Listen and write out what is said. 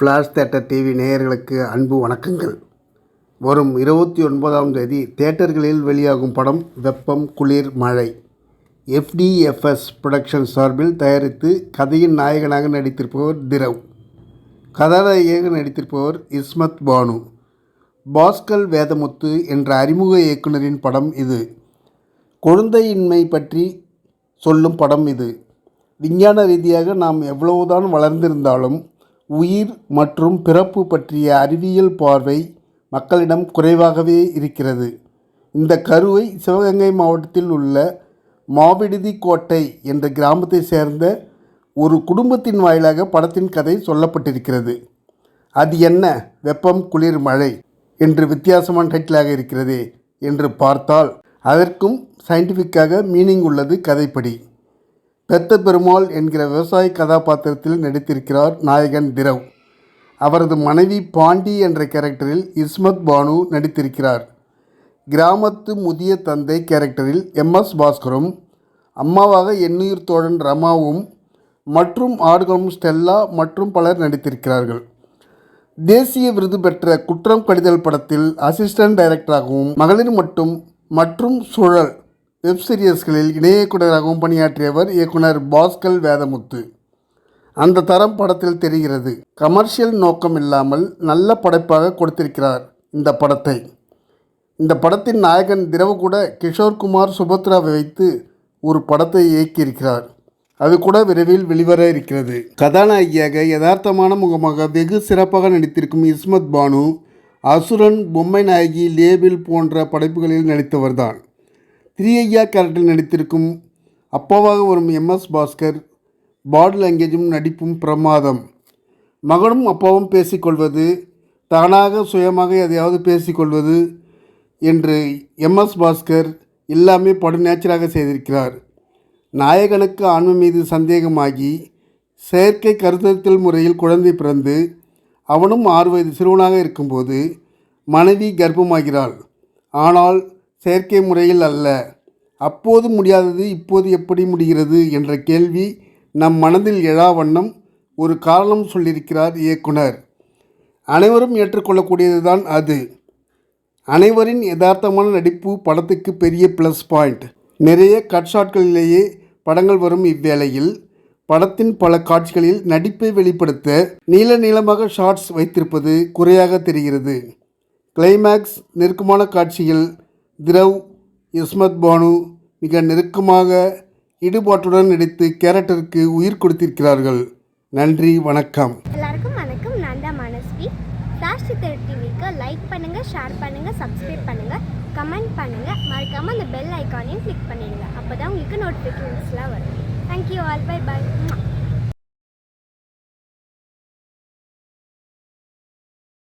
Flash theatre TV நேயர்களுக்கு அன்பு வணக்கங்கள். வரும் இருபத்தி ஒன்பதாம் தேதி தேட்டர்களில் வெளியாகும் படம் வெப்பம் குளிர் மழை. எஃப்டிஎஃப்எஸ் புரொடக்ஷன் சார்பில் தயாரித்து கதையின் நாயகனாக நடித்திருப்பவர் திரவ். கதாநாயகியாக நடித்திருப்பவர் இஸ்மத் பானு. பாஸ்கல் வேதமுத்து என்ற அறிமுக இயக்குனரின் படம் இது. குழந்தையின்மை பற்றி சொல்லும் படம் இது. விஞ்ஞான ரீதியாக நாம் எவ்வளவுதான் வளர்ந்திருந்தாலும் உயிர் மற்றும் பிறப்பு பற்றிய அறிவியல் பார்வை மக்களிடம் குறைவாகவே இருக்கிறது. இந்த கருவை சிவகங்கை மாவட்டத்தில் உள்ள மாவிடுதி கோட்டை என்ற கிராமத்தை சேர்ந்த ஒரு குடும்பத்தின் வாயிலாக படத்தின் கதை சொல்லப்பட்டிருக்கிறது. அது என்ன? வெப்பம் குளிர் மழை என்று வித்தியாசமான டைட்டிலாக இருக்கிறதே என்று பார்த்தால் அதற்கும் சயின்டிஃபிக்காக மீனிங் உள்ளது கதைப்படி. பெத்த பெருமாள் என்கிற விவசாய கதாபாத்திரத்தில் நடித்திருக்கிறார் நாயகன் திரவ். அவரது மனைவி பாண்டி என்ற கேரக்டரில் இஸ்மத் பானு நடித்திருக்கிறார். கிராமத்து முதிய தந்தை கேரக்டரில் எம்எஸ் பாஸ்கரும் அம்மாவாக எண்ணுயிர் தோழன் ரமாவும் மற்றும் ஆடுகளும் ஸ்டெல்லா மற்றும் பலர் நடித்திருக்கிறார்கள். தேசிய விருது பெற்ற குற்றம் கடிதல் படத்தில் அசிஸ்டன்ட் டைரக்டராகவும் மகளிர் மட்டும் மற்றும் சுழல் வெப் சீரியஸ்களில் இணைய இயக்குநராகவும் பணியாற்றியவர் இயக்குனர் பாஸ்கல் வேதமுத்து. அந்த தரம் படத்தில் தெரிகிறது. கமர்ஷியல் நோக்கம் இல்லாமல் நல்ல படைப்பாக கொடுத்திருக்கிறார் இந்த படத்தை. இந்த படத்தின் நாயகன் திரவகூட கிஷோர்குமார் சுபத்ராவை வைத்து ஒரு படத்தை இயக்கியிருக்கிறார். அது கூட விரைவில் வெளிவர இருக்கிறது. கதாநாயகியாக யதார்த்தமான முகமாக வெகு சிறப்பாக நடித்திருக்கும் இஸ்மத் பானு அசுரன் பொம்மை நாயகி லேபிள் போன்ற படைப்புகளில் நடித்தவர்தான். திரியையா கேரக்டர் நடித்திருக்கும் அப்பாவாக வரும் எம்எஸ் பாஸ்கர் பாடி லாங்குவேஜும் நடிப்பும் பிரமாதம். மகனும் அப்பாவும் பேசிக்கொள்வது தானாக சுயமாக எதையாவது பேசிக்கொள்வது என்று எம்எஸ் பாஸ்கர் எல்லாமே படு நேச்சராக செய்திருக்கிறார். நாயகனுக்கு ஆண்மை மீது சந்தேகமாகி செயற்கை கருத்தத்தில் முறையில் குழந்தை பிறந்து அவனும் ஆறு வயது சிறுவனாக இருக்கும்போது மனைவி கர்ப்பமாகிறாள். ஆனால் செயற்கை முறையில் அல்ல. அப்போது முடியாதது இப்போது எப்படி முடிகிறது என்ற கேள்வி நம் மனதில் எழா வண்ணம் ஒரு காரணம் சொல்லியிருக்கிறார் இயக்குனர். அனைவரும் ஏற்றுக்கொள்ளக்கூடியதுதான் அது. அனைவரின் யதார்த்தமான நடிப்பு படத்துக்கு பெரிய ப்ளஸ் பாயிண்ட் நிறைய கட் ஷாட்களிலேயே படங்கள் வரும் இவ்வேளையில். படத்தின் பல காட்சிகளில் நடிப்பை வெளிப்படுத்த நீள நீளமாக ஷார்ட்ஸ் வைத்திருப்பது குறையாக தெரிகிறது. கிளைமேக்ஸ் நெருக்கமான காட்சியில் திரவ் யுஸ்மத் பானு மிக நெருக்கமாக ஈடுபாட்டுடன் நடித்து கேரக்டருக்கு உயிர் கொடுத்திருக்கிறார்கள். நன்றி வணக்கம். எல்லாருக்கும் வணக்கம். நான் தான் மனஸ்வி. ஃப்ளாஷ் சித்தர் டிவிக்கு லைக் பண்ணுங்கள் ஷேர் பண்ணுங்கள் சப்ஸ்கிரைப் பண்ணுங்கள் கமெண்ட் பண்ணுங்கள் மறக்காமல் அந்த பெல் ஐக்கானையும் கிளிக் பண்ணிடுங்க. அப்போ தான் உங்களுக்கு நோட்டிஃபிகேஷன்ஸ்லாம் வரும். Thank you all by by